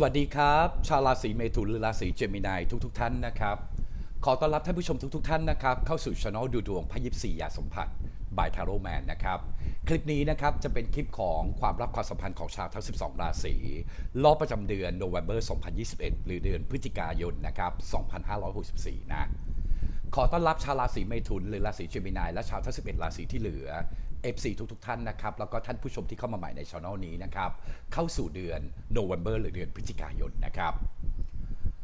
สวัสดีครับ ชาวราศีเมถุนหรือราศีเจมินายทุกๆทท่านนะครับ ขอต้อนรับท่านผู้ชมทุกๆทท่านนะครับ เข้าสู่ช anel ดูดวงพยิบสี่ยาสมผัสบายทาโรแมนนะครับ คลิปนี้นะครับจะเป็นคลิปของความรักความสัมพันธ์ของชาวทั้ง 12 ราศีรอบประจำเดือนโนเวม ber 2021 หรือเดือนพฤศจิกายนนะครับ 2564 นะ ขอต้อนรับชาวราศีเมถุนหรือราศีเจมินายและชาวทั้ง 11 ราศีที่เหลือ F4 ทุกๆทท่านนะครับ แล้วก็ท่านผู้ชมที่เข้ามาใหม่ในช่องนี้นะครับ เข้าสู่เดือนโนเวม ber หรือเดือนพฤศจิกายนนะครับ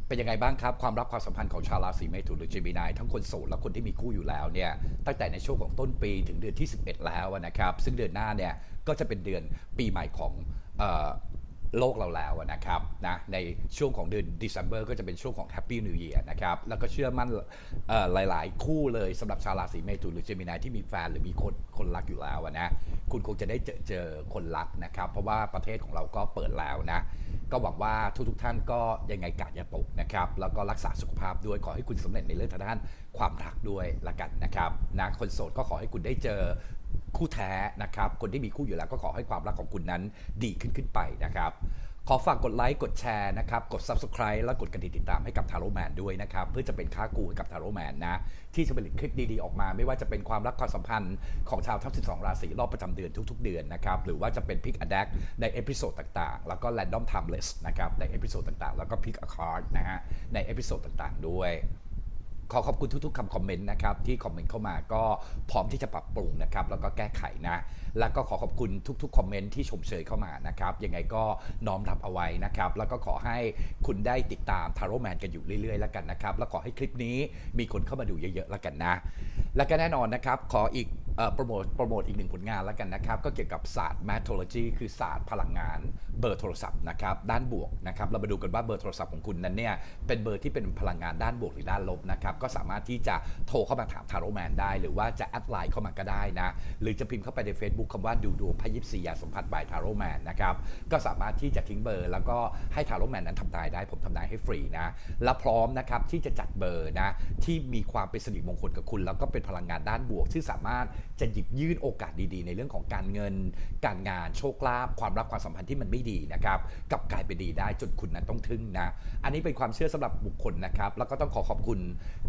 เป็นยังไงบ้างครับ ความรักความสัมพันธ์ของชาวราศีเมถุนหรือเจมินายทั้งคนโสดและคนที่มีคู่อยู่แล้วเนี่ยตั้งแต่ในช่วงของต้นปีถึงเดือนที่ 11 แล้วนะครับ ซึ่งเดือนหน้าเนี่ยก็จะเป็นเดือนปีใหม่ของ โลกเราแล้วนะครับนะในช่วงของเดือน December ก็จะเป็นช่วงของ Happy New Year นะครับแล้วก็เชื่อมั่นหลาย ๆ คู่เลยสำหรับชาวราศีเมถุนหรือเจมินายที่มีแฟนหรือมีคนคนรักอยู่แล้วนะคุณคงจะได้เจอเจอคนรักนะครับ เพราะว่าประเทศของเราก็เปิดแล้วนะ ก็หวังว่าทุกๆทท่านก็ยังไงกาดอย่าตกนะครับ แล้วก็รักษาสุขภาพด้วยขอให้คุณสำเร็จในเรื่องทางด้านความรักด้วยละกันนะครับนะคนโสดก็ขอให้คุณได้เจอ คู่แท้นะครับ คนที่มีคู่อยู่แล้วก็ขอให้ความรักของคุณนั้นดีขึ้นขึ้นไปนะครับ ขอฝากกดไลค์กดแชร์นะครับ กด Subscribe และกดกระดิ่งติดตามให้กับทาโร่แมนด้วยนะครับ เพื่อจะเป็นค่ากูให้กับทาโร่แมนนะ ที่จะผลิตคลิปดีๆออกมา ไม่ว่าจะเป็นความรักความสัมพันธ์ของชาวทั้ง12 ราศีรอบประจำเดือนทุก ๆ เดือนนะครับ หรือว่าจะเป็น Pick a Deck ในเอพิโซดต่างๆ แล้วก็ Random Timeless นะครับในเอพิโซดต่างๆ แล้วก็ Pick a Card นะฮะในเอพิโซดต่างๆ ด้วย ขอขอบคุณทุกๆคำคอมเมนต์นะครับที่คอมเมนต์เข้ามาก็พร้อมที่จะปรับปรุงนะครับแล้วก็แก้ไขนะแล้วก็ขอขอบคุณทุกๆคอมเมนต์ที่ชมเชยเข้ามานะครับยังไงก็น้อมรับเอาไว้นะครับแล้วก็ขอให้คุณได้ติดตามทาร์โรแมนกันอยู่เรื่อยๆแล้วกันนะครับแล้วขอให้คลิปนี้มีคนเข้ามาดูเยอะๆแล้วกันนะ แล้วก็แน่นอนนะครับขออีก โปรโมทโปรโมทอีกหนึ่งผลงานแล้วกันนะครับ ก็เกี่ยวกับศาสตร์ mathology คือศาสตร์พลังงานเบอร์โทรศัพท์นะครับด้านบวกนะครับเรามาดูกันว่าเบอร์โทรศัพท์ของคุณนั้นเนี่ยเป็นเบอร์ที่เป็นพลังงานด้านบวกหรือด้านลบนะครับก็สามารถที่จะโทรเข้ามาถามทาโร่แมนได้ หรือว่าจะแอดไลน์เข้ามาก็ได้นะหรือจะพิมพ์เข้าไปใน Facebook คำว่าดูดวงพยิบสียาสัมผัสบายทาโร่แมนนะครับก็สามารถที่จะทิ้งเบอร์ แล้วก็ให้ทาโร่แมนนั้นทำนายได้ผมทำนายให้ฟรีนะและพร้อมนะครับที่จะจัดเบอร์นะที่มีความเป็นสิริมงคลกับคุณ แล้วก็เป็นพลังงานด้านบวกที่สามารถจะหยิบยื่นโอกาสดีๆ ในเรื่องของการเงิน การงานโชคลาภความรักความสัมพันธ์ที่มันไม่ดีนะครับกลับกลายเป็นดีได้จนคุณนั้นต้องทึ่งนะอันนี้เป็นความเชื่อสำหรับบุคคลนะครับ แล้วก็ต้องขอขอบคุณ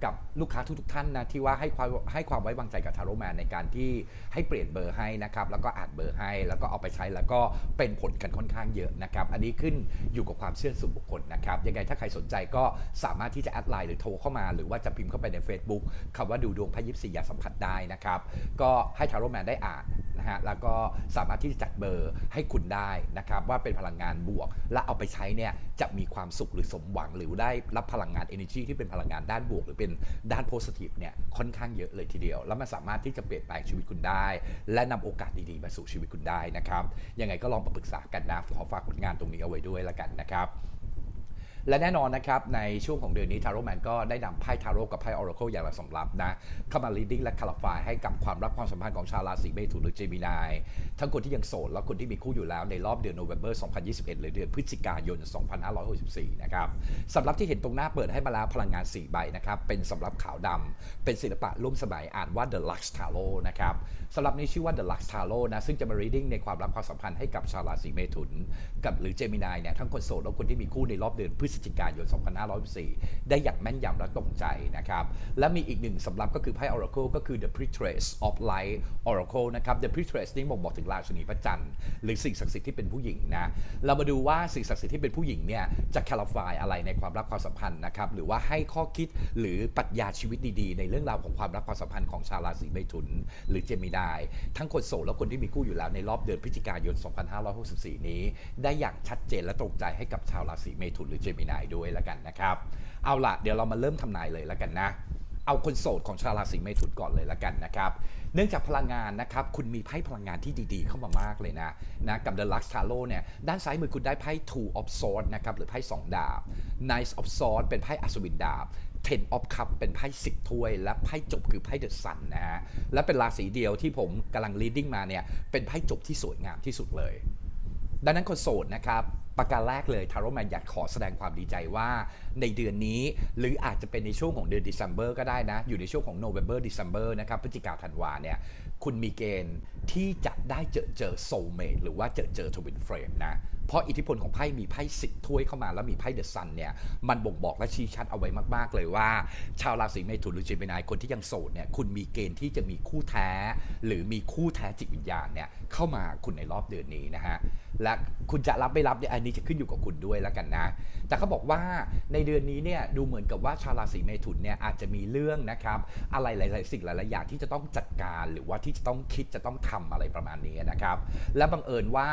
กับลูกค้าทุกๆท่านนะที่ว่าให้ความให้ความไว้วางใจกับทาโร่แมนในการที่ให้เปลี่ยนเบอร์ให้นะครับแล้วก็อ่านเบอร์ให้ แล้วก็เอาไปใช้แล้วก็เป็นผลกันค่อนข้างเยอะนะครับอันนี้ขึ้นอยู่กับความเชื่อส่วนบุคคลนะครับยังไงถ้าใครสนใจก็สามารถที่จะแอดไลน์หรือโทรเข้ามา หรือว่าจะพิมพ์เข้าไปใน Facebook คำว่าดูดวงพยิบสี่อยาสัมผัสได้นะครับก็ให้ทาโรแมนได้อ่านนะฮะแล้วก็สามารถที่จะจัดเบอร์ให้คุณได้นะครับว่าเป็นพลังงานบวก และเอาไปใช้เนี่ยจะมีความสุขหรือสมหวังหรือได้รับพลังงาน energy ที่เป็นพลังงานด้านบวก หรือเป็นด้าน positive เนี่ยค่อนข้างเยอะเลยทีเดียว แล้วมันสามารถที่จะเปลี่ยนแปลงชีวิตคุณได้ และนำโอกาสดีๆมาสู่ชีวิตคุณได้นะครับยังไงก็ลองปรึกษากันนะขอฝากผลงานตรงนี้เอาไว้ด้วยละกันนะครับ และแน่นอนนะครับในช่วงของเดือนนี้ทาโร่แมนก็ได้นำไพ่ทาโร่กับไพ่ออร์เคิลอย่างละสำรับนะเข้ามา reading และ clarify ให้กับความรักความสัมพันธ์ของชาวราศีเมถุนหรือเจมินายทั้งคนที่ยังโสดและคนที่มีคู่อยู่แล้วในรอบเดือนโนเวม ber 2021 หรือเดือนพฤศจิกายน 2564 นะครับสำหรับที่เห็นตรงหน้าเปิดให้มาแล้วพลังงาน 4 ใบนะครับเป็นสำหรับขาวดำเป็นศิลปะร่วมสมัยอ่านว่า The Lux Tarot นะครับสำหรับนี้ชื่อว่า The Lux Tarot นะซึ่งจะมา reading ในความรักความสัมพันธ์ให้กับชาวราศีเมถุน กับหรือเจมินายเนี่ยทั้งคนโสดและคนที่มีคู่ในรอบเดือนพฤศจิกายน 2564ได้อย่างแม่นยำและตรงใจนะครับ และมีอีกหนึ่งสำรับก็คือไพ่ Oracle ก็คือ The Priestess of Light Oracle นะครับ The Priestess นี่บ่งบอกถึงราชินีพระจันทร์หรือสิ่งศักดิ์สิทธิ์ที่เป็นผู้หญิงนะ เรามาดูว่าสิ่งศักดิ์สิทธิ์ที่เป็นผู้หญิงเนี่ยจะ clarify อะไรในความรักความสัมพันธ์นะครับ หรือว่าให้ข้อคิดหรือปรัชญาชีวิตดีๆ ในเรื่องราวของความรักความสัมพันธ์ของชาวราศีเมถุน หรือเจมินายทั้งคนโสดและคนที่มีคู่อยู่แล้วในรอบเดือนพฤศจิกายน 2564 นี้ ได้อย่างชัดเจนและตรงใจให้กับชาวราศีเมถุนหรือเจมินายด้วยละกันนะครับ เอาละเดี๋ยวเรามาเริ่มทำนายเลยละกันนะ เอาคนโสดของชาวราศีเมถุนก่อนเลยละกันนะครับ เนื่องจากพลังงานนะครับคุณมีไพ่พลังงานที่ดีๆ เข้ามามากเลยนะนะกับ The Lux Tarot เนี่ยด้านซ้ายมือคุณได้ไพ่ Two of Swords นะครับหรือไพ่2ดาบ Knight of Swords เป็นไพ่อัศวินดาบ Ten of Cup เป็นไพ่สิบถ้วย และไพ่จบคือไพ่ The Sun นะฮะและเป็นราศีเดียวที่ผมกำลัง reading มาเนี่ยเป็นไพ่จบที่สวยงามที่สุดเลย ดังนั้นคนโสดนะครับ ประการแรกเลยทาโร่แมนอยากขอแสดงความดีใจว่าในเดือนนี้หรืออาจจะเป็นในช่วงของเดือนเดซ ember ก็ได้นะ อยู่ในช่วงของ November December นะครับพฤศจิกาธันวาเนี่ยคุณมีเกณฑ์ ที่จะได้เจอเจอโซเมทหรือว่าเจอเจอทวินเฟรมนะ เพราะอิทธิพลของไพ่มีไพ่สิบถ้วยเข้ามาแล้วมีไพ่เดอะซันเนี่ย มันบ่งบอกและชี้ชัดเอาไว้มาก ๆ เลยว่า ชาวราศีเมถุนหรือเจมินายคนที่ยังโสดเนี่ยคุณมีเกณฑ์ที่จะมีคู่แท้ หรือมีคู่แท้จิตวิญญาณเนี่ยเข้ามาคุณในรอบเดือนนี้นะฮะและคุณจะรับไม่รับเนี่ยอันนี้จะขึ้นอยู่กับคุณด้วยแล้วกันนะ แต่เขาบอกว่าในเดือนนี้เนี่ยดูเหมือนกับว่าชาวราศีเมถุนเนี่ยอาจจะมีเรื่องนะครับอะไรหลาย ๆ สิ่งหลาย ๆ อย่างที่จะต้องจัดการหรือว่าที่จะต้องคิดจะต้องทำอะไรประมาณนี้นะครับ และบังเอิญว่า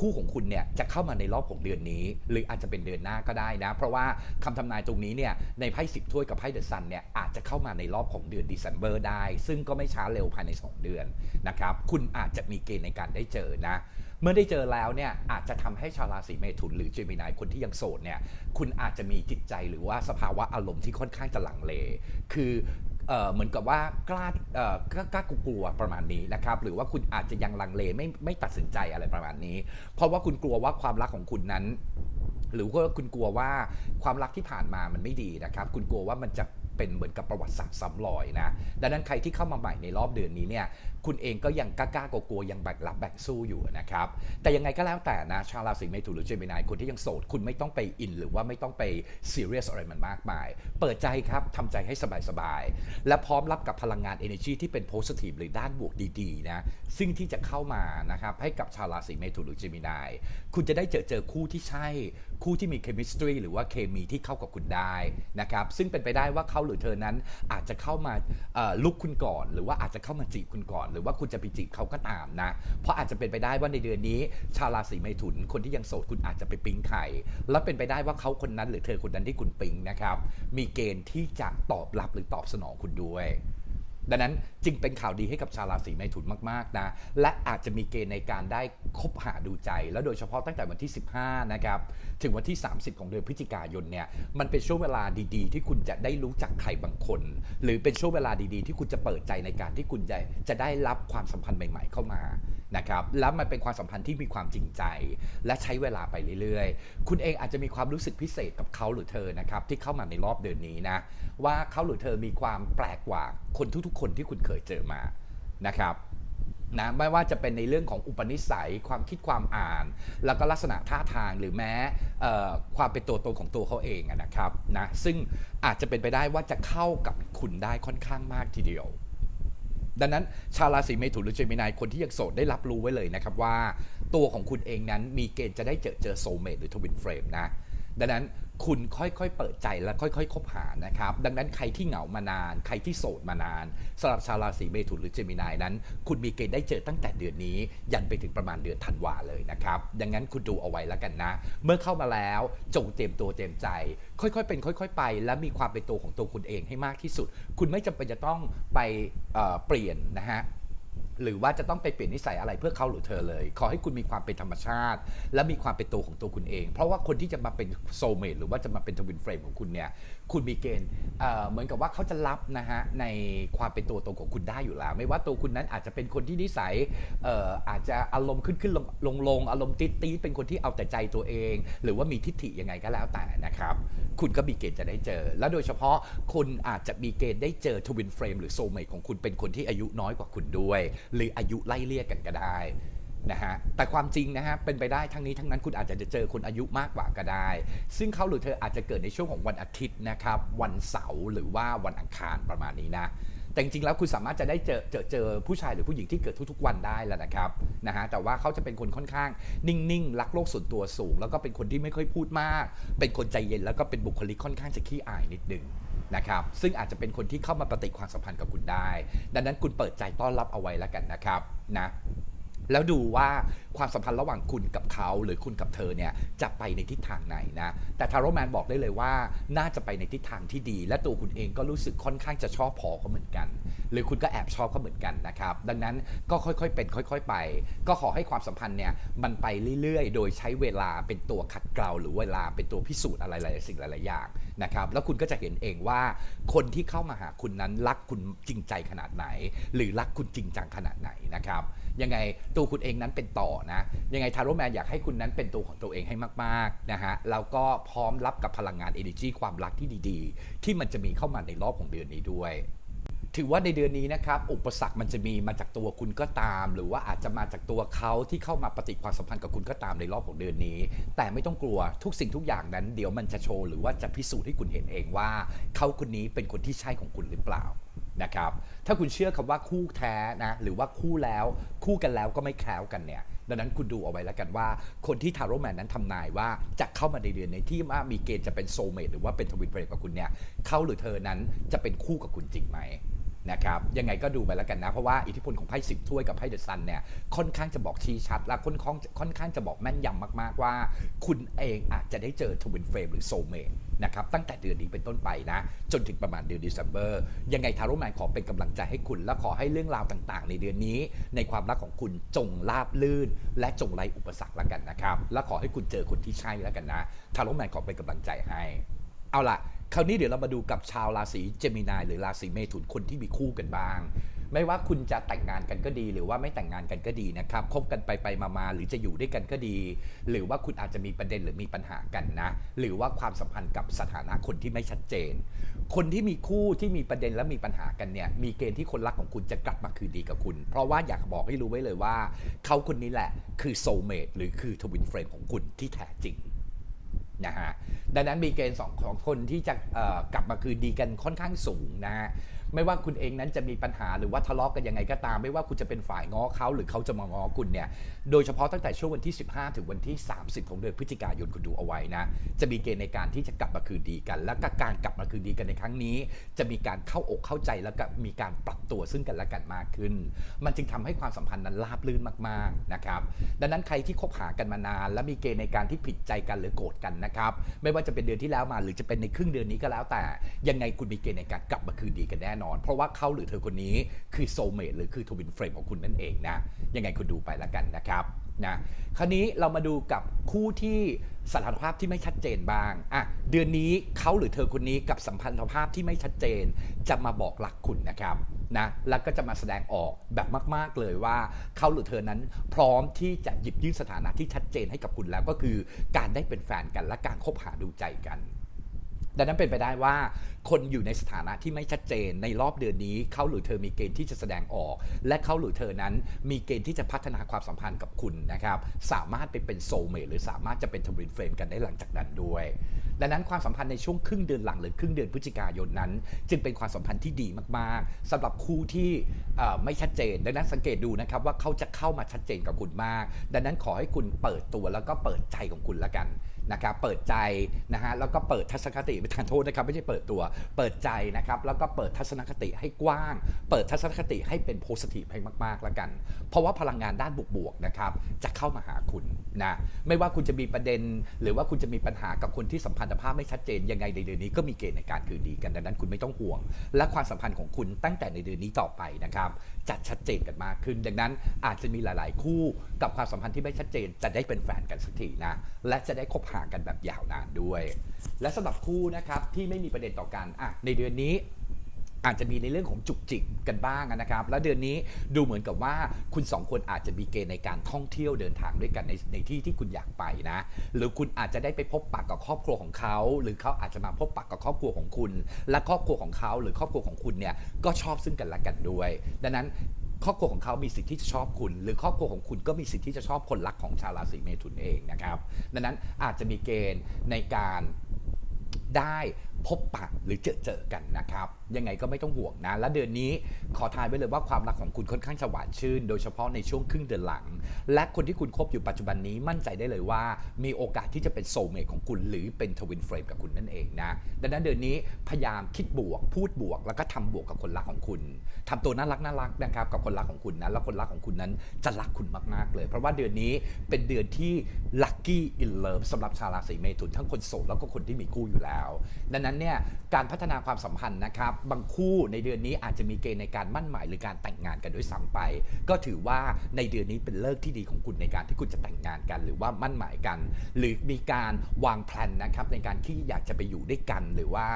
คู่ของคุณเนี่ยจะเข้ามาในรอบของเดือนนี้ หรืออาจจะเป็นเดือนหน้าก็ได้นะ เพราะว่าคำทำนายตรงนี้เนี่ยในไพ่สิบถ้วยกับไพ่เดอะซันเนี่ยอาจจะเข้ามาในรอบของเดือน December ได้ ซึ่งก็ไม่ช้าเร็วภายใน 2 เดือนนะครับคุณอาจจะมีเกณฑ์ในการได้เจอนะเมื่อได้เจอแล้วเนี่ยอาจจะทำให้ชาวราศีเมถุนหรือเจมินายคนที่ยังโสดเนี่ยคุณอาจจะมีจิตใจหรือว่าสภาวะอารมณ์ที่ค่อนข้างจะหลังเล คือ เหมือนกับว่ากล้ากล้ากลัวประมาณนี้นะครับหรือว่าคุณอาจจะยังลังเลไม่ไม่ตัดสินใจอะไรประมาณนี้ เพราะว่าคุณกลัวว่าความรักของคุณนั้น หรือว่าคุณกลัวว่าความรักที่ผ่านมามันไม่ดีนะครับ คุณกลัวว่ามันจะ เป็นเหมือนกับประวัติศาสตร์ซ้ำรอยนะ ดังนั้นใครที่เข้ามาใหม่ในรอบเดือนนี้เนี่ย คุณเองก็ยังกล้าๆกลัวๆยังแบกรับแบกสู้อยู่นะครับ แต่ยังไงก็แล้วแต่นะ ชาวราศีเมถุนหรือเจมินายคนที่ยังโสด คุณไม่ต้องไปอิน หรือว่าไม่ต้องไปซีเรียสอะไรมันมากมาย เปิดใจครับทำใจให้สบายๆ และพร้อมรับกับพลังงาน energy ที่เป็น positive หรือด้านบวกดีๆนะ ซึ่งที่จะเข้ามานะครับให้กับชาวราศีเมถุนหรือเจมินาย คุณจะได้เจอเจอคู่ที่ใช่ คู่ที่มี chemistry หรือว่าเคมีที่เข้ากับคุณได้นะครับซึ่งเป็นไปได้ว่าเขาหรือเธอนั้นอาจจะเข้ามาลุกคุณก่อน หรือว่าอาจจะเข้ามาจีบคุณก่อน หรือว่าคุณจะไปจีบเขาก็ตามนะ เพราะอาจจะเป็นไปได้ว่าในเดือนนี้ ชาวราศีเมถุนคนที่ยังโสดคุณอาจจะไปปิ๊งไข่แล้วเป็นไปได้ว่าเขาคนนั้นหรือเธอคนนั้นที่คุณปิ๊งนะครับมีเกณฑ์ที่จะตอบรับหรือตอบสนองคุณด้วย ดังนั้นจึงเป็นข่าวดีให้กับชาวราศีเมถุนมากๆนะ และอาจจะมีเกณฑ์ในการได้คบหาดูใจ แล้วโดยเฉพาะตั้งแต่วันที่ 15 นะครับ ถึงวันที่ 30 ของเดือนพฤศจิกายนเนี่ย มันเป็นช่วงเวลาดีๆ ที่คุณจะได้รู้จักใครบางคน หรือเป็นช่วงเวลาดีๆ ที่คุณจะเปิดใจในการที่คุณจะจะได้รับความสัมพันธ์ใหม่ ๆ เข้ามานะครับแล้วมันเป็นความสัมพันธ์ที่มีความจริงใจ และใช้เวลาไปเรื่อยๆ คุณเองอาจจะมีความรู้สึกพิเศษกับเขาหรือเธอนะครับที่เข้ามาในรอบเดือนนี้นะว่าเขาหรือเธอมีความแปลกกว่าคนทุกๆคนที่คุณเคยเจอมานะครับนะไม่ว่าจะเป็นในเรื่องของอุปนิสัยความคิดความอ่าน แล้วก็ลักษณะท่าทางหรือแม้ความเป็นตัวตนของตัวเขาเองนะครับนะซึ่งอาจจะเป็นไปได้ว่าจะเข้ากับคุณได้ค่อนข้างมากทีเดียว ดังนั้นชาวราศีเมถุนหรือเจมินายคนที่ยังโสดได้รับรู้ไว้เลยนะครับว่า ตัวของคุณเองนั้นมีเกณฑ์จะได้เจอเจอโซเมตหรือทวินเฟรมนะดังนั้น คุณค่อยๆ เปิดใจและค่อยๆ คบหานะครับ ดังนั้นใครที่เหงามานาน ใครที่โสดมานานสำหรับชาวราศีเมถุนหรือเจมินายนั้น คุณมีเกณฑ์ได้เจอตั้งแต่เดือนนี้ ยันไปถึงประมาณเดือนธันวาเลยนะครับ ดังนั้นคุณดูเอาไว้แล้วกันนะ เมื่อเข้ามาแล้วจงเตรียมตัวเตรียมใจ ค่อยๆ เป็น ค่อย ๆ ไป และมีความเป็นตัวของตัวคุณเองให้มากที่สุด คุณไม่จำเป็นจะต้องไปเเปลี่ยนนะฮะ หรือว่าจะต้องไปเปลี่ยนนิสัยอะไรเพื่อเขาหรือเธอเลย ขอให้คุณมีความเป็นธรรมชาติ และมีความเป็นตัวของตัวคุณเอง เพราะว่าคนที่จะมาเป็นโซเมตหรือว่าจะมาเป็นทวินเฟรมของคุณเนี่ย คุณมีเกณฑ์เอ่อเหมือนกับว่าเขาจะรับนะฮะในความเป็นตัวตนของคุณได้อยู่แล้ว ไม่ว่าตัวคุณนั้นอาจจะเป็นคนที่นิสัยเอ่ออาจจะอารมณ์ขึ้นขึ้นลงลงลงอารมณ์ติดตีดเป็นคนที่เอาแต่ใจตัวเอง หรือว่ามีทิฏฐิยังไงก็แล้วแต่นะครับ คุณก็มีเกณฑ์จะได้เจอ และโดยเฉพาะคุณอาจจะมีเกณฑ์ได้เจอทวินเฟรมหรือโซเมตของคุณเป็นคนที่อายุน้อยกว่าคุณด้วยหรืออายุไล่เลี่ยกันก็ได้นะฮะแต่ความจริงนะฮะเป็นไปได้ทั้งนี้ทั้งนั้นคุณอาจจะเจอคนอายุมากกว่าก็ได้ ซึ่งเขาหรือเธออาจจะเกิดในช่วงของวันอาทิตย์นะครับ วันเสาร์หรือว่าวันอังคารประมาณนี้นะแต่จริงๆแล้วคุณสามารถจะได้เจอเจอเจอผู้ชายหรือผู้หญิงที่เกิดทุกๆวันได้แล้วนะครับนะฮะแต่ว่าเขาจะเป็นคนค่อนข้างนิ่งๆ รักโลกส่วนตัวสูง แล้วก็เป็นคนที่ไม่ค่อยพูดมาก เป็นคนใจเย็นแล้วก็เป็นบุคลิกค่อนข้างจะขี้อายนิดนึง นะครับ ซึ่งอาจจะเป็นคนที่เข้ามาปฏิความสัมพันธ์กับคุณได้ ดังนั้นคุณเปิดใจต้อนรับเอาไว้แล้วกันนะครับนะแล้วดูว่า ความสัมพันธ์ระหว่างคุณกับเขา หรือคุณกับเธอเนี่ยจะไปในทิศทางไหนนะ แต่ทาโรแมนบอกได้เลยว่าน่าจะไปในทิศทางที่ดี และตัวคุณเองก็รู้สึกค่อนข้างจะชอบพอเขาเหมือนกัน หรือคุณก็แอบชอบเขาเหมือนกันนะครับ ดังนั้นก็ค่อยๆ เป็นค่อย ๆ ไป ก็ขอให้ความสัมพันธ์เนี่ยมันไปเรื่อยๆ โดยใช้เวลาเป็นตัวขัดเกลาหรือเวลาเป็นตัวพิสูจน์อะไรหลายๆสิ่งหลายๆอย่างนะครับแล้วคุณก็จะเห็นเองว่าคนที่เข้ามาหาคุณนั้นรักคุณจริงใจขนาดไหน หรือรักคุณจริงจังขนาดไหนนะครับยังไงตัวคุณเองนั้นเป็นต่อนะ ยังไงทาโรแมนอยากให้คุณนั้นเป็นตัวของตัวเองให้มากๆนะฮะแล้วก็พร้อมรับกับพลังงาน energy ความรักที่ดีๆ ที่มันจะมีเข้ามาในรอบของเดือนนี้ด้วยถือว่าในเดือนนี้นะครับ อุปสรรคมันจะมีมาจากตัวคุณก็ตาม หรือว่าอาจจะมาจากตัวเขาที่เข้ามาปฏิความสัมพันธ์กับคุณก็ตามในรอบของเดือนนี้ แต่ไม่ต้องกลัวทุกสิ่งทุกอย่างนั้น เดี๋ยวมันจะโชว์หรือว่าจะพิสูจน์ให้คุณเห็นเองว่า เขาคนนี้เป็นคนที่ใช่ของคุณหรือเปล่า นะครับ ถ้าคุณเชื่อคำว่าคู่แท้นะ หรือว่าคู่แล้วคู่กันแล้วก็ไม่แคล้วกันเนี่ย ดังนั้นคุณดูเอาไว้แล้วกันว่า คนที่ทาโร่แมนนั้นทำนายว่าจะเข้ามาในเดือนในที่ว่ามีเกณฑ์จะเป็นโซเมตหรือว่าเป็นทวินเฟรกับคุณเนี่ย เขาหรือเธอนั้นจะเป็นคู่กับคุณจริงไหม นะครับยังไงก็ดูไปแล้วกันนะ เพราะว่าอิทธิพลของไพ่สิบถ้วยกับไพ่เดอะซันเนี่ยค่อนข้างจะบอกชี้ชัด และค่อนข้างค่อนข้างจะบอกแม่นยำมาก ๆ ว่า คุณเองอาจจะได้เจอทวินเฟรมหรือโซเมตนะครับตั้งแต่เดือนนี้เป็นต้นไปนะ จนถึงประมาณเดือนเดซ ember ยังไงทาร่แมนขอเป็นกำลังใจให้คุณ และขอให้เรื่องราวต่างๆ ในเดือนนี้ ในความรักของคุณจงราบลื่น และจงไร้อุปสรรคแล้วกันนะครับและขอให้คุณเจอคนที่ใช่แล้วกันนะทาร่แมนขอเป็นกำลังใจให้ เอาล่ะ คราวนี้เดี๋ยวเรามาดูกับชาวราศีเจมินายหรือราศีเมถุนคนที่มีคู่กันบ้าง ไม่ว่าคุณจะแต่งงานกันก็ดีหรือว่าไม่แต่งงานกันก็ดีนะครับคบกันไปไปมามาหรือจะอยู่ด้วยกันก็ดี หรือว่าคุณอาจจะมีประเด็นหรือมีปัญหากันนะ หรือว่าความสัมพันธ์กับสถานะคนที่ไม่ชัดเจน คนที่มีคู่ที่มีประเด็นและมีปัญหากันเนี่ยมีเกณฑ์ที่คนรักของคุณจะกลับมาคืนดีกับคุณ เพราะว่าอยากบอกให้รู้ไว้เลยว่า เขาคนนี้แหละคือโซเมตหรือคือทวินเฟรมของคุณที่แท้จริง นะฮะดังนั้นมีเกณฑ์สองของคนที่จะกลับมาคืนดีกันค่อนข้างสูงนะฮะ ไม่ว่าคุณเองนั้นจะมีปัญหาหรือว่าทะเลาะกันยังไงก็ตาม ไม่ว่าคุณจะเป็นฝ่ายง้อเขาหรือเขาจะมาง้อคุณเนี่ยโดยเฉพาะตั้งแต่ช่วงวันที่ 15 ถึงวันที่ 30 ของเดือนพฤศจิกายนคุณดูเอาไว้นะ จะมีเกณฑ์ในการที่จะกลับมาคืนดีกัน และก็การกลับมาคืนดีกันในครั้งนี้ จะมีการเข้าอกเข้าใจแล้วก็มีการปรับตัวซึ่งกันและกันมากขึ้น มันจึงทำให้ความสัมพันธ์นั้นราบรื่นมากๆนะครับดังนั้นใครที่คบหากันมานาน และมีเกณฑ์ในการที่ผิดใจกันหรือโกรธกันนะครับไม่ว่าจะเป็นเดือนที่แล้วมาหรือจะเป็นในครึ่งเดือนนี้ก็แล้วแต่ยังไงคุณมีเกณฑ์ในการกลับมาคืนดีกันแน่นอน เพราะว่าเขาหรือเธอคนนี้คือโซเมตหรือคือทวินเฟรมของคุณนั่นเองนะ ยังไงคุณดูไปแล้วกันนะครับนะคราวนี้เรามาดูกับคู่ที่สถานภาพที่ไม่ชัดเจนบ้างอะเดือนนี้เขาหรือเธอคนนี้กับสัมพันธภาพที่ไม่ชัดเจน จะมาบอกรักคุณนะครับนะแล้วก็จะมาแสดงออกแบบมาก ๆ เลยว่าเขาหรือเธอนั้นพร้อมที่จะหยิบยื่นสถานะที่ชัดเจนให้กับคุณแล้วก็คือการได้เป็นแฟนกันและการคบหาดูใจกัน ดังนั้นเป็นไปได้ว่า คนอยู่ในสถานะที่ไม่ชัดเจนในรอบเดือนนี้เขาหรือเธอมีเกณฑ์ที่จะแสดงออก และเขาหรือเธอนั้นมีเกณฑ์ที่จะพัฒนาความสัมพันธ์กับคุณนะครับ สามารถไปเป็นโซเมทหรือสามารถจะเป็นทวินเฟรมกันได้หลังจากนั้นด้วย ดังนั้นความสัมพันธ์ในช่วงครึ่งเดือนหลังหรือครึ่งเดือนพฤศจิกายนนั้น จึงเป็นความสัมพันธ์ที่ดีมากๆสำหรับคู่ที่ไม่ชัดเจน ดังนั้นสังเกตดูนะครับว่าเขาจะเข้ามาชัดเจนกับคุณมาก ดังนั้นขอให้คุณเปิดตัวแล้วก็เปิดใจของคุณละกัน นะครับเปิดใจนะฮะแล้วก็เปิดทัศนคติไปทานโทษนะครับไม่ใช่เปิดตัว เปิดใจนะครับแล้วก็เปิดทัศนคติให้กว้าง เปิดทัศนคติให้เป็นโพสิทีฟให้มากๆแล้วกัน เพราะว่าพลังงานด้านบวกๆนะครับจะเข้ามาหาคุณนะไม่ว่าคุณจะมีประเด็น หรือว่าคุณจะมีปัญหากับคนที่สัมพันธภาพไม่ชัดเจนยังไงในเดือนนี้ก็มีเกณฑ์ในการคืนดีกันดังนั้นคุณไม่ต้องห่วง และความสัมพันธ์ของคุณตั้งแต่ในเดือนนี้ต่อไปนะครับจะชัดเจนกันมากขึ้น ดังนั้นอาจจะมีหลาย ๆ คู่กับความสัมพันธ์ที่ไม่ชัดเจน จะได้เป็นแฟนกันสักทีนะและจะได้คบหากันแบบยาวนานด้วย และสำหรับคู่นะครับที่ไม่มีประเด็นต่อกันอะในเดือนนี้อาจจะมีในเรื่องของจุกจิกกันบ้างนะครับ แล้วเดือนนี้ดูเหมือนกับว่าคุณสองคนอาจจะมีเกณฑ์ในการท่องเที่ยวเดินทางด้วยกันในในที่ที่คุณอยากไปนะ หรือคุณอาจจะได้ไปพบปะกับครอบครัวของเขา หรือเขาอาจจะมาพบปะกับครอบครัวของคุณ และครอบครัวของเขา หรือครอบครัวของคุณเนี่ยก็ชอบซึ่งกันและกันด้วย ดังนั้น ครอบครัวของเขามีสิทธิ์ที่จะชอบคุณ หรือครอบครัวของคุณก็มีสิทธิ์ที่จะชอบคนรักของชาวราศีเมถุนเองนะครับ ดังนั้นอาจจะมีเกณฑ์ในการได้ พบปะหรือเจอเจอกันนะครับ ยังไงก็ไม่ต้องห่วงนะ และเดือนนี้ขอทายไว้เลยว่าความรักของคุณค่อนข้างจะหวานชื่น โดยเฉพาะในช่วงครึ่งเดือนหลัง และคนที่คุณคบอยู่ปัจจุบันนี้มั่นใจได้เลยว่า มีโอกาสที่จะเป็นโซเมทของคุณ หรือเป็นทวินเฟรมกับคุณนั่นเองนะดังนั้นเดือนนี้พยายามคิดบวก พูดบวก แล้วก็ทำบวกกับคนรักของคุณทำตัวน่ารักน่ารักนะครับกับคนรักของคุณนะแล้วคนรักของคุณนั้นจะรักคุณมากๆเลย เพราะว่าเดือนนี้เป็นเดือนที่ lucky in love สำหรับชาวราศีเมถุนทั้งคนโสดแล้วก็คนที่มีคู่อยู่แล้วดังนั้นเนี่ยการพัฒนาความสัมพันธ์นะครับ บางคู่ในเดือนนี้อาจจะมีเกณฑ์ในการมั่นหมายหรือการแต่งงานกันด้วยซ้ำไป ก็ถือว่าในเดือนนี้เป็นเลิกที่ดีของคุณในการที่คุณจะแต่งงานกัน หรือว่ามั่นหมายกัน หรือมีการวางแผนนะครับในการที่อยากจะไปอยู่ด้วยกัน หรือว่า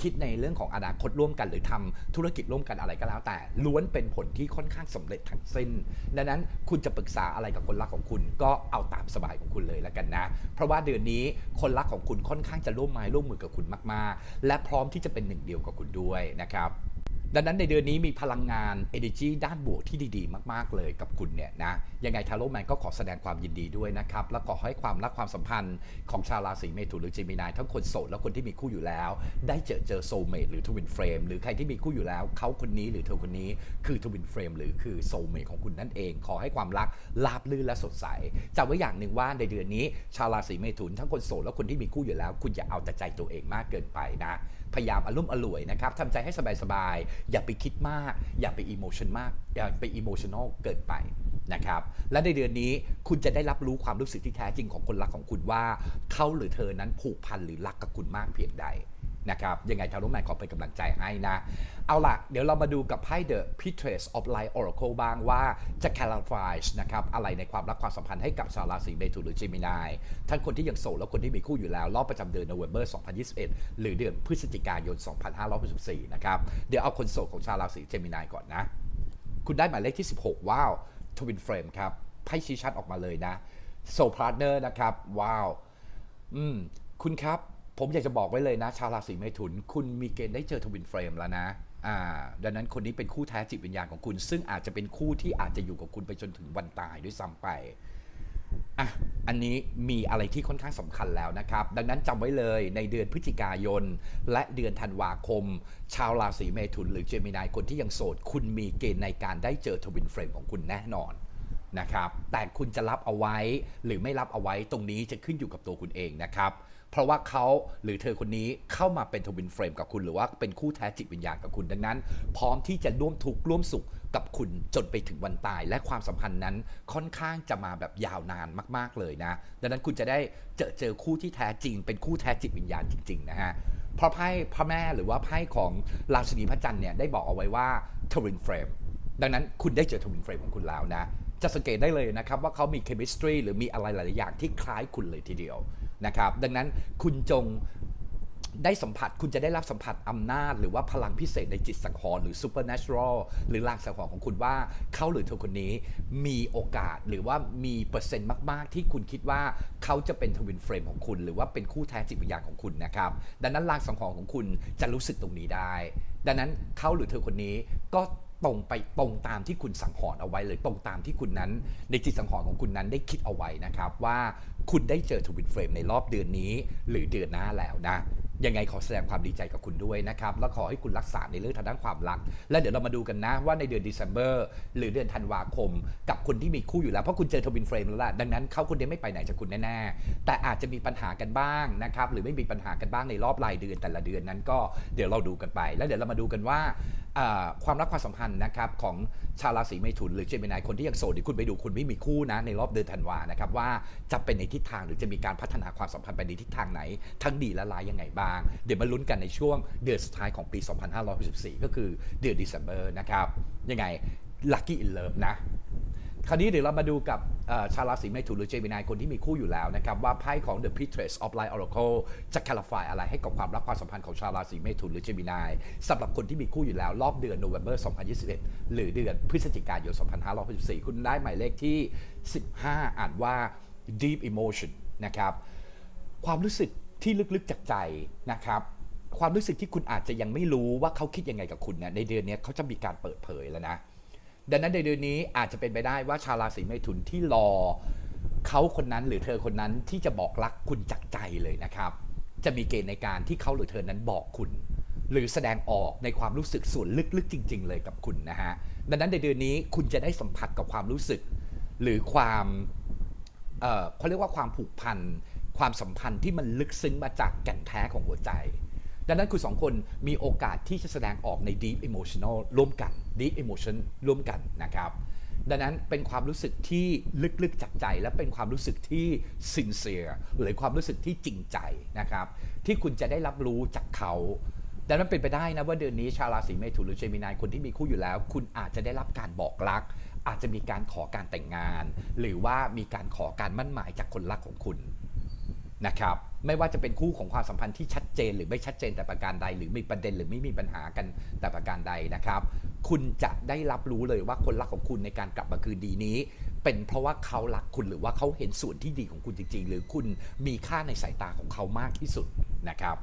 คิดในเรื่องของอนาคตร่วมกัน หรือทำธุรกิจร่วมกันอะไรก็แล้ว แต่ล้วนเป็นผลที่ค่อนข้างสำเร็จทั้งสิ้น ดังนั้นคุณจะปรึกษาอะไรกับคนรักของคุณ ก็เอาตามสบายของคุณเลยแล้วกันนะ เพราะว่าเดือนนี้คนรักของคุณค่อนข้างจะร่วมไม้ร่วมมือกับคุณมากๆและพร้อมที่จะเป็นหนึ่งเดียวกับคุณด้วยนะครับ ดังนั้นในเดือนนี้มีพลังงาน energy ด้านบวกที่ดีๆ มากๆเลยกับคุณเนี่ยนะยังไงทาโร่แมนก็ขอแสดงความยินดีด้วยนะครับ และขอให้ความรักความสัมพันธ์ของชาวราศีเมถุนหรือเจมินายทั้งคนโสดและคนที่มีคู่อยู่แล้ว ได้เจอเจอโซลเมทหรือทวินเฟรมหรือใครที่มีคู่อยู่แล้ว เขาคนนี้หรือเธอคนนี้คือทวินเฟรมหรือคือโซลเมทของคุณนั่นเอง ขอให้ความรักราบรื่นและสดใสจำไว้อย่างหนึ่งว่าในเดือนนี้ ชาวราศีเมถุนทั้งคนโสดและคนที่มีคู่อยู่แล้ว คุณอย่าเอาแต่ใจตัวเองมากเกินไปนะ พยายามอารมณ์อร่วยนะครับทำใจให้สบายๆ อย่าไปคิดมาก อย่าไปอิโมชันมาก อย่าไปอิโมชันอลเกินไปนะครับ และในเดือนนี้คุณจะได้รับรู้ความรู้สึกที่แท้จริงของคนรักของคุณว่า เขาหรือเธอนั้นผูกพันหรือรักกับคุณมากเพียงใด นะครับยังไงทารุแมนขอเป็นกำลังใจให้นะ เอาล่ะ เดี๋ยวเรามาดูกับไพ่ The p i t r e s of Light Oracle บ้างว่าจะ clarify นะครับอะไรในความรักความสัมพันธ์ให้กับชาวราศีเมถุนหรือ Gemini ทั้งคนที่ยังโสดและคนที่มีคู่อยู่แล้ว รอบประจำเดือน November 2021 หรือเดือนพฤศจิกายน 2564 นะครับเดี๋ยวเอาคนโสดของชาวราศี Gemini ก่อนนะ คุณได้หมายเลขที่ 16 ว้าว Twin Frame ครับไพ่ชี้ชัดออกมาเลยนะ Soul Partner นะครับว้าวอืมคุณครับ ผมอยากจะบอกไว้เลยนะ ชาวราศีเมถุน คุณมีเกณฑ์ได้เจอทวินเฟรมแล้วนะอ่าดังนั้นคนนี้เป็นคู่แท้จิตวิญญาณของคุณ ซึ่งอาจจะเป็นคู่ที่อาจจะอยู่กับคุณไปจนถึงวันตายด้วยซ้ำไปอะอันนี้มีอะไรที่ค่อนข้างสำคัญแล้วนะครับ ดังนั้นจำไว้เลยในเดือนพฤศจิกายน และเดือนธันวาคม ชาวราศีเมถุน หรือเจมินายคนที่ยังโสด คุณมีเกณฑ์ในการได้เจอทวินเฟรมของคุณแน่นอนนะครับ แต่คุณจะรับเอาไว้หรือไม่รับเอาไว้ตรงนี้จะขึ้นอยู่กับตัวคุณเองนะครับ เพราะว่าเขาหรือเธอคนนี้เข้ามาเป็นทวินเฟรมกับคุณหรือว่าเป็นคู่แท้จิตวิญญาณกับคุณดังนั้น พร้อมที่จะร่วมทุกข์ร่วมสุขกับคุณจนไปถึงวันตาย และความสัมพันธ์นั้นค่อนข้างจะมาแบบยาวนานมากๆเลยนะ ดังนั้นคุณจะได้เจอเจอคู่ที่แท้จริง เป็นคู่แท้จิตวิญญาณจริง ๆ นะฮะเพราะไพ่พระแม่หรือว่าไพ่ของราชินีพระจันทร์เนี่ยได้บอกเอาไว้ว่าทวินเฟรมดังนั้นคุณได้เจอทวินเฟรมของคุณแล้วนะจะสังเกตได้เลยนะครับว่าเขามีเคมิสตรีหรือมีอะไรหลายอย่างที่คล้ายคุณเลยทีเดียว นะครับดังนั้นคุณจงได้สัมผัสคุณจะได้รับสัมผัสอำนาจ หรือว่าพลังพิเศษในจิตสังหรณ์หรือ supernatural หรือลางสังหรณ์ของคุณว่าเขาหรือเธอคนนี้มีโอกาสหรือว่ามีเปอร์เซ็นต์มาก ๆ ที่คุณคิดว่าเขาจะเป็นทวินเฟรมของคุณ หรือว่าเป็นคู่แท้จิตวิญญาณของคุณนะครับ ดังนั้นลางสังหรณ์ของคุณจะรู้สึกตรงนี้ได้ ดังนั้นเขาหรือเธอคนนี้ก็ตรงไปตรงตามที่คุณสังหรณ์เอาไว้เลยตรงตามที่คุณนั้น ในจิตสังหรณ์ของคุณนั้นได้คิดเอาไว้นะครับว่า คุณได้เจอทวินเฟรมในรอบเดือนนี้ หรือเดือนหน้าแล้วนะ ยังไงขอแสดงความดีใจกับคุณด้วยนะครับ แล้วขอให้คุณรักษาในเรื่องทางด้านความรัก และเดี๋ยวเรามาดูกันนะว่าในเดือน December หรือเดือนธันวาคม กับคนที่มีคู่อยู่แล้ว เพราะคุณเจอทวินเฟรมแล้วล่ะ ดังนั้นเขาคนเดียวไม่ไปไหนจากคุณแน่ๆ แต่อาจจะมีปัญหากันบ้างนะครับ หรือไม่มีปัญหากันบ้างในรอบรายเดือนแต่ละเดือนนั้นก็เดี๋ยวเราดูกันไป แล้วเดี๋ยวเรามาดูกันว่าความรักความสัมพันธ์นะครับของชาวราศีเมถุนหรือเจมินายคนที่ยังโสดเดี๋ยวคุณไปดูคุณไม่มีคู่นะในรอบเดือนธันวานะครับว่าจะเป็นในทิศทางหรือจะมีการพัฒนาความสัมพันธ์ไปในทิศทางไหน ทั้งดีและร้ายยังไงบ้างเดี๋ยวมาลุ้นกันในช่วงเดือนสุดท้ายของปี 2564 ก็คือเดือน December นะครับ ยังไง Lucky in Love นะ คราวนี้เดี๋ยวเรามาดูกับเอ่อชาวราศีเมถุนหรือเจมินายคนที่มีคู่อยู่แล้วนะครับ ว่าไพ่ของ The p i t r e s of Light Oracle จะ clarify อะไรให้กับความรักความสัมพันธ์ของชาวราศีเมถุนหรือเจมินายสำหรับคนที่มีคู่อยู่แล้ว รอบเดือน November 2021 หรือเดือนพฤศจิกายน 2564 คุณได้หมายเลขที่ 15 อ่านว่า deep emotion นะครับ ความรู้สึก ที่ลึกๆจากใจนะครับ ความรู้สึกที่คุณอาจจะยังไม่รู้ว่าเขาคิดยังไงกับคุณเนี่ยในเดือนนี้เขาจะมีการเปิดเผยแล้วนะ ดังนั้นในเดือนนี้อาจจะเป็นไปได้ว่าชาวราศีเมถุนที่รอเขาคนนั้นหรือเธอคนนั้นที่จะบอกรักคุณจากใจเลยนะครับ จะมีเกณฑ์ในการที่เขาหรือเธอนั้นบอกคุณ หรือแสดงออกในความรู้สึกส่วนลึกๆ จริง ๆ เลยกับคุณนะฮะดังนั้นในเดือนนี้คุณจะได้สัมผัสกับความรู้สึก หรือความเเขาเรียกว่าความผูกพัน ความสัมพันธ์ที่มันลึกซึ้งมาจากแก่นแท้ของหัวใจ ดังนั้นคุณสองคนมีโอกาสที่จะแสดงออกใน deep emotional ร่วมกัน deep emotion ร่วมกันนะครับดังนั้นเป็นความรู้สึกที่ลึกๆจากใจ และเป็นความรู้สึกที่ sincere หรือความรู้สึกที่จริงใจนะครับ ที่คุณจะได้รับรู้จากเขาดังนั้นเป็นไปได้นะว่าเดือนนี้ชาวราศีเมถุนหรือเจมินายคนที่มีคู่อยู่แล้ว คุณอาจจะได้รับการบอกรัก อาจจะมีการขอการแต่งงาน หรือว่ามีการขอการมั่นหมายจากคนรักของคุณ นะครับไม่ว่าจะเป็นคู่ของความสัมพันธ์ที่ชัดเจน หรือไม่ชัดเจนแต่ประการใด หรือมีประเด็นหรือไม่มีปัญหากันแต่ประการใดนะครับ คุณจะได้รับรู้เลยว่าคนรักของคุณในการกลับมาคืนดีนี้ เป็นเพราะว่าเขารักคุณหรือว่าเขาเห็นส่วนที่ดีของคุณจริง ๆ หรือคุณมีค่าในสายตาของเขามากที่สุดนะครับ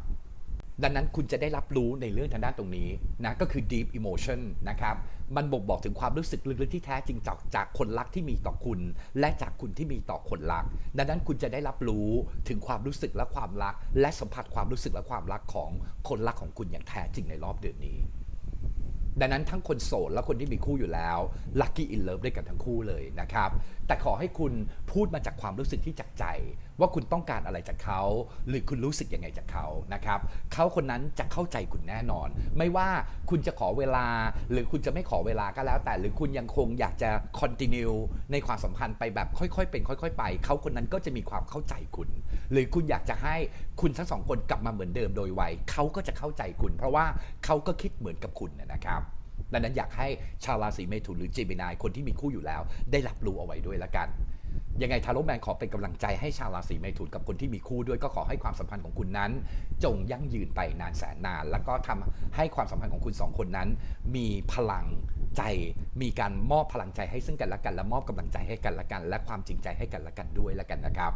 ดังนั้นคุณจะได้รับรู้ในเรื่องทางด้านตรงนี้นะก็คือ deep emotion นะครับ มันบ่งบอกถึงความรู้สึกลึกๆที่แท้จริงจากจากคนรักที่มีต่อคุณ และจากคุณที่มีต่อคนรัก ดังนั้นคุณจะได้รับรู้ถึงความรู้สึกและความรัก และสัมผัสความรู้สึกและความรักของคนรักของคุณอย่างแท้จริงในรอบเดือนนี้ ดังนั้นทั้งคนโสดและคนที่มีคู่อยู่แล้ว lucky in love ด้วยกันทั้งคู่เลยนะครับ แต่ขอให้คุณพูดมาจากความรู้สึกที่จากใจ ว่าคุณต้องการอะไรจากเขา หรือคุณรู้สึกยังไงจากเขานะครับเขาคนนั้นจะเข้าใจคุณแน่นอน ไม่ว่าคุณจะขอเวลา หรือคุณจะไม่ขอเวลาก็แล้ว แต่หรือคุณยังคงอยากจะ continue ในความสัมพันธ์ไปแบบค่อยๆ เป็นค่อย ๆ ไปเขาคนนั้นก็จะมีความเข้าใจคุณ หรือคุณอยากจะให้คุณทั้งสองคนกลับมาเหมือนเดิมโดยไวเขาก็จะเข้าใจคุณ เพราะว่าเขาก็คิดเหมือนกับคุณนะครับ ดังนั้นอยากให้ชาวราศีเมถุนหรือเจมินายคนที่มีคู่อยู่แล้ว ได้รับรู้เอาไว้ด้วยละกัน ยังไงทาโร่แมนขอเป็นกำลังใจให้ชาวราศีเมถุนกับคนที่มีคู่ด้วยก็ขอให้ความสัมพันธ์ของคุณนั้น จงยั่งยืนไปนานแสนนาน แล้วก็ทำให้ความสัมพันธ์ของคุณสองคนนั้น มีพลังใจ มีการมอบพลังใจให้ซึ่งกันและกัน และมอบกำลังใจให้กันและกัน และความจริงใจให้กันและกันด้วยและกันนะครับ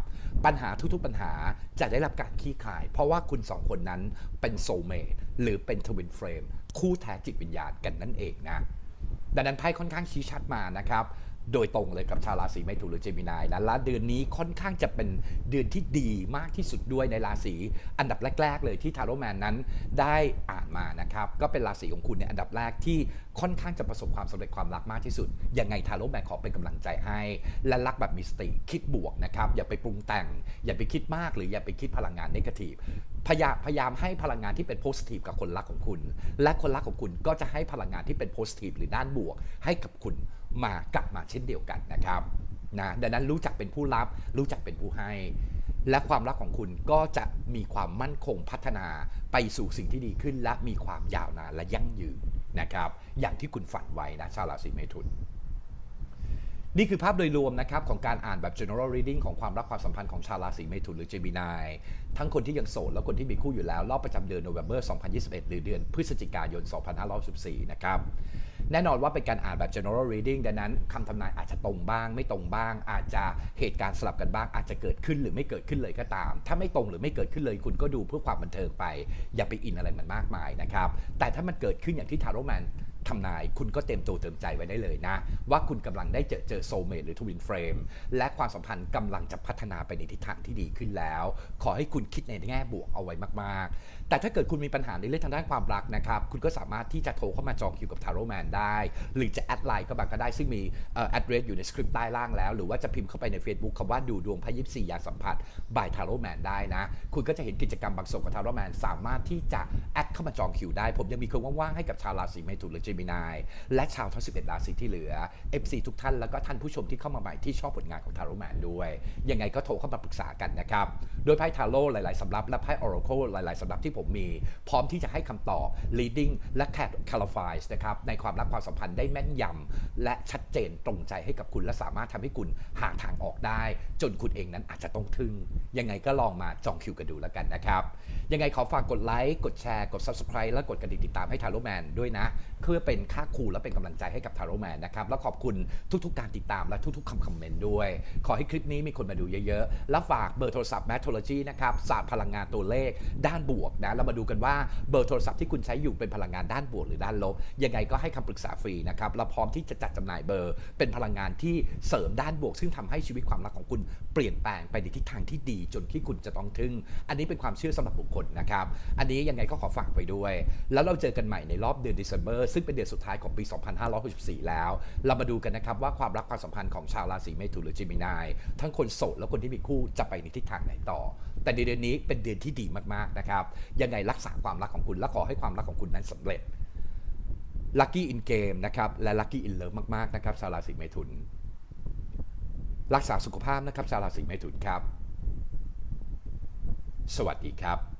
ปัญหาทุกๆปัญหาจะได้รับการคลี่คลาย เพราะว่าคุณสองคนนั้นเป็นโซเมทหรือเป็นทวินเฟรมคู่แท้จิตวิญญาณกันนั่นเองนะ ดังนั้นไพ่ค่อนข้างชี้ชัดมานะครับ โดยตรงเลยกับชาวราศีเมถุนหรือเจมินายนะและเดือนนี้ค่อนข้างจะเป็นเดือนที่ดีมากที่สุดด้วยในราศีอันดับแรก ๆ เลยที่ทาโร่แมนนั้นได้อ่านมานะครับก็เป็นราศีของคุณในอันดับแรกที่ค่อนข้างจะประสบความสำเร็จความรักมากที่สุด ยังไงทาโร่แมนขอเป็นกำลังใจให้ และรักแบบมีสติคิดบวกนะครับอย่าไปปรุงแต่ง อย่าไปคิดมาก หรืออย่าไปคิดพลังงานนกาทีฟพยายามพยายามให้พลังงานที่เป็นโพสิทีฟกับคนรักของคุณ และคนรักของคุณก็จะให้พลังงานที่เป็นโพสิทีฟหรือด้านบวกให้กับคุณ มากลับมาเช่นเดียวกันนะครับนะดังนั้นรู้จักเป็นผู้รับ รู้จักเป็นผู้ให้ และความรักของคุณก็จะมีความมั่นคงพัฒนาไปสู่สิ่งที่ดีขึ้น และมีความยาวนานและยั่งยืนนะครับ อย่างที่คุณฝันไว้นะชาวราศีเมถุนนี่คือภาพโดยรวมนะครับของการอ่านแบบ general reading ของความรักความสัมพันธ์ของชาวราศีเมถุนหรือ Gemini ทั้งคนที่ยังโสดและคนที่มีคู่อยู่แล้ว รอบประจำเดือน November 2021 หรือเดือนพฤศจิกายน 2564นะครับ แน่นอนว่าเป็นการอ่านแบบ general reading ดังนั้นคำทำนายอาจจะตรงบ้าง ไม่ตรงบ้าง อาจจะเหตุการณ์สลับกันบ้าง อาจจะเกิดขึ้นหรือไม่เกิดขึ้นเลยก็ตาม ถ้าไม่ตรงหรือไม่เกิดขึ้นเลยคุณก็ดูเพื่อความบันเทิงไป อย่าไปอินอะไรมันมากมายนะครับแต่ถ้ามันเกิดขึ้นอย่างที่ทาโร่แมนทำนายคุณก็เต็มตัวเต็มใจไว้ได้เลยนะ ว่าคุณกำลังได้เจอเจอโซเม e หรือทวินเฟรมและความสัมพันธ์กำลังจะพัฒนาไปในทิศทางที่ดีขึ้นแล้ว ขอให้คุณคุณคิดในแง่บวกเอาไว้มากๆ แต่ถ้าเกิดคุณมีปัญหาในเรื่องทางด้านความรักนะครับ คุณก็สามารถที่จะโทรเข้ามาจองคิวกับทาโร่แมนได้ หรือจะแอดไลน์ก็บางก็ได้ ซึ่งมีเอ่อ address อยู่ในสคริปต์ใต้ล่างแล้ว หรือว่าจะพิมพ์เข้าไปใน Facebook คำว่าดูดวงพยิบสี่ยาสัมผัส by ทาโร่แมนได้นะ คุณก็จะเห็นกิจกรรมบางส่วนของทาโร่แมนสามารถที่จะแอดเข้ามาจองคิวได้ ผมยังมีคิวว่างๆให้กับชาวราศีเมถุนหรือเจมินายและชาวทั้ง11ราศีที่เหลือ FC ทุกท่านแล้วก็ท่านผู้ชมที่เข้ามาใหม่ที่ชอบผลงานของทาโร่แมนด้วยยังไงก็โทรเข้ามาปรึกษากันนะครับโดยไพ่ทาโร่หลาย ๆ สำรับ และไพ่ Oracle หลาย ๆ สำรับที่ผมมี พร้อมที่จะให้คำตอบ leading และ clarifies นะครับในความรักความสัมพันธ์ได้แม่นยำและชัดเจนตรงใจให้กับคุณ และสามารถทำให้คุณหาทางออกได้ จนคุณเองนั้นอาจจะต้องทึ่งยังไงก็ลองมาจองคิวกันดูแล้วกันนะครับ ยังไงขอฝากกดไลค์ กดแชร์ กด subscribe และกดกระดิ่งติดตามให้ทาโร่แมนด้วยนะ เพื่อเป็นค่าครูและเป็นกำลังใจให้กับทาโร่แมนนะครับ แล้วขอบคุณทุกๆ การติดตามและทุกๆคำคอมเมนต์ด้วย ขอให้คลิปนี้มีคนมาดูเยอะๆ แล้วฝากเบอร์โทรศัพท์ Mathology นะครับศาสตร์พลังงานตัวเลขด้านบวกนะเรามาดูกันว่าเบอร์โทรศัพท์ที่คุณใช้อยู่เป็นพลังงานด้านบวกหรือด้านลบ ยังไงก็ให้คำปรึกษาฟรีนะครับเราพร้อมที่จะจัดจำหน่ายเบอร์ เป็นพลังงานที่เสริมด้านบวก ซึ่งทำให้ชีวิตความรักของคุณเปลี่ยนแปลงไปในทิศทางที่ดีจนที่คุณจะต้องทึ่ง อันนี้เป็นความเชื่อสำหรับบุคคลนะครับ อันนี้ยังไงก็ขอฝากไปด้วย แล้วเราเจอกันใหม่ในรอบเดือน December ซึ่งเป็นเดือนสุดท้ายของปี 2564 แล้ว เรามาดูกันนะครับว่าความรักความสัมพันธ์ของชาวราศีเมถุนหรือจิมินาย ทั้งคนโสดและคนที่มีคู่จะไปในทิศทางไหนต่อ แต่ในเดือนนี้เป็นเดือนที่ดีมากๆนะครับ ยังไงรักษาความรักของคุณและขอให้ความรักของคุณนั้นสำเร็จ Lucky in Game นะครับและ Lucky in Love มากๆนะครับชาวราศีเมถุน รักษาสุขภาพนะครับชาวราศีเมถุนครับ สวัสดีครับ